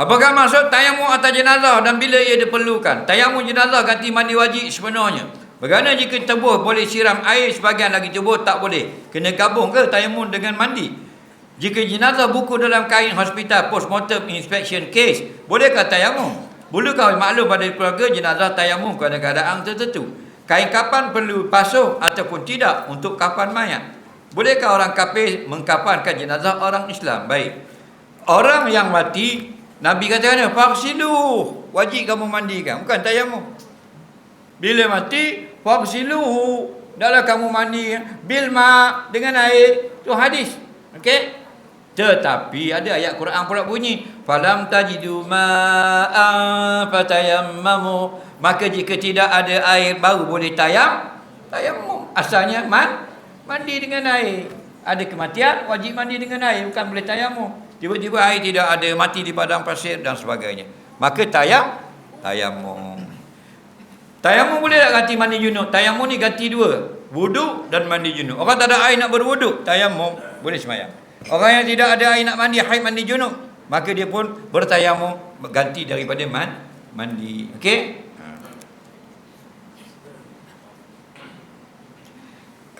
Apakah maksud tayamum atas jenazah dan bila ia diperlukan? Tayamum jenazah ganti mandi wajib sepenuhnya. Bagaimana jika tubuh boleh siram air sebahagian lagi tubuh tak boleh? Kena gabung ke tayamum dengan mandi? Jika jenazah buku dalam kain hospital postmortem inspection case, bolehkah tayamum? Bolehkah maklum pada keluarga jenazah tayamum kerana keadaan tertentu? Kain kapan perlu basuh ataupun tidak untuk kapan mayat? Bolehkah orang kafir mengkafankan jenazah orang Islam? Baik. Orang yang mati, Nabi kata mana? Faksilu. Wajib kamu mandikan. Bukan tayamum. Bila mati, faksilu. Dahlah kamu mandi. Bilma dengan air. Itu hadis. Okey? Tetapi ada ayat Quran pula bunyi. Falam tajidu ma'an fatayammamu. Maka jika tidak ada air baru boleh tayam. Tayamum. Asalnya man, mandi dengan air. Ada kematian, wajib mandi dengan air. Bukan boleh tayamum. Tiba-tiba air tidak ada, mati di padang pasir dan sebagainya. Maka tayam, tayamum. Tayamum boleh tak ganti mandi junub? Tayamum ni ganti dua. Wuduk dan mandi junub. Orang tak ada air nak berwuduk, tayamum boleh semayang. Orang yang tidak ada air nak mandi, haid mandi junub, maka dia pun bertayamum ganti daripada man, mandi. Okey?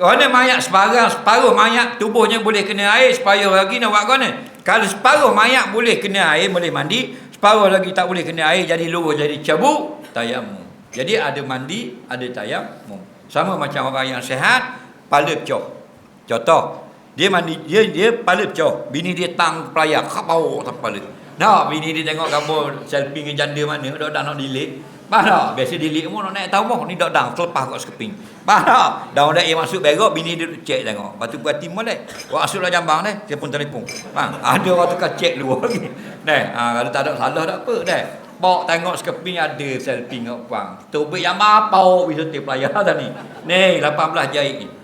Kerana mayat separuh, separuh mayat tubuhnya boleh kena air, separuh lagi nak buat mana? Kalau separuh mayat boleh kena air, boleh mandi, separuh lagi tak boleh kena air, jadi luruh, jadi cabuk, tayamum. Jadi ada mandi, ada tayamum. Sama macam orang yang sehat, pala pecah. Contoh, dia mandi, dia dia pala pecah. Bini dia tang pelaya, kapau tak kepala. Nah, bini dia tengok gambar selfie dengan janda mana, dah nak delete. Tak? Biasa delete pun nak naik tahu ni dak dah selepas kat sekeping. Tak? Dah dah dia masuk berok, bini dia cek tengok. Lepas tu buat tim molek. Wah masuklah jambang ni, telefon telefon. Faham? Ada orang tukar cek luar lagi. Nah, ha, kalau tak ada salah tak apa dah. Bawa tengok sekeping ada selfie dengan puang. Tubik yang apa bisa tip pelaya tadi. Ni 18 jari ni.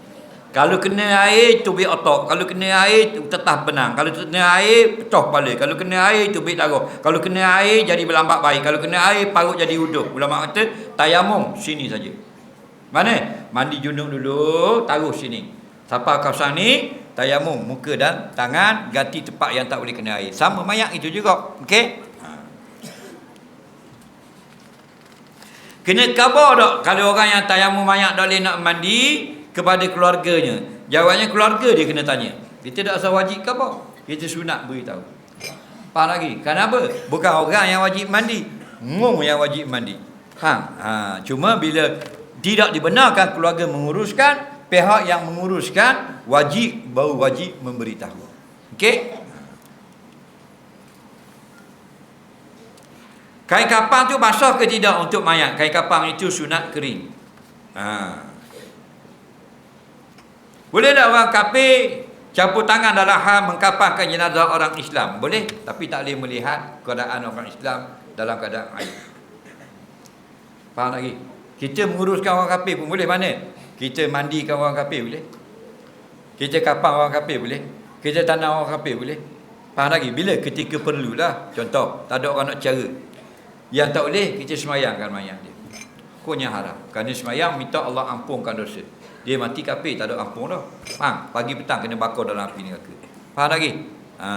Kalau kena air tubik otak. Kalau kena air tetap benang. Kalau kena air pecah kepala. Kalau kena air tubik darah. Kalau kena air jadi berlambat baik. Kalau kena air parut jadi uduk. Ulama kata tayamum sini saja. Mana? Mandi junub dulu, taruh sini. Siapa kawasan ni? Tayamum muka dan tangan ganti tempat yang tak boleh kena air. Sama mayat itu juga. Okey? Ha. Kena khabar tak kalau orang yang tayamum mayat tak boleh nak mandi kepada keluarganya. Jawabnya keluarga dia kena tanya. Kita tak asal wajib khabar. Kita sunat beritahu. Faham lagi? Kenapa? Bukan orang yang wajib mandi. Ngong yang wajib mandi. Ha, ha. Cuma bila tidak dibenarkan keluarga menguruskan, pihak yang menguruskan wajib baru wajib memberitahu. Okey? Kain kapang tu basah ke tidak untuk mayat? Kain kapang itu sunat kering. Ha. Boleh tak orang kafir campur tangan dalam hal mengkapangkan jenazah orang Islam? Boleh, tapi tak boleh melihat keadaan orang Islam dalam keadaan air. Faham lagi? Kita menguruskan orang kafir pun boleh mana? Kita mandikan orang kafir boleh? Kita kapang orang kafir boleh? Kita tanam orang kafir boleh? Faham lagi? Bila ketika perlulah. Contoh, tak ada orang nak cara. Yang tak boleh, kita semayangkan mayat dia. Hukumnya haram. Kerana semayang, minta Allah ampunkan dosa. Dia mati kafir, tak ada ampun dah. Faham? Pagi petang kena bakar dalam api neraka. Faham lagi? Ha.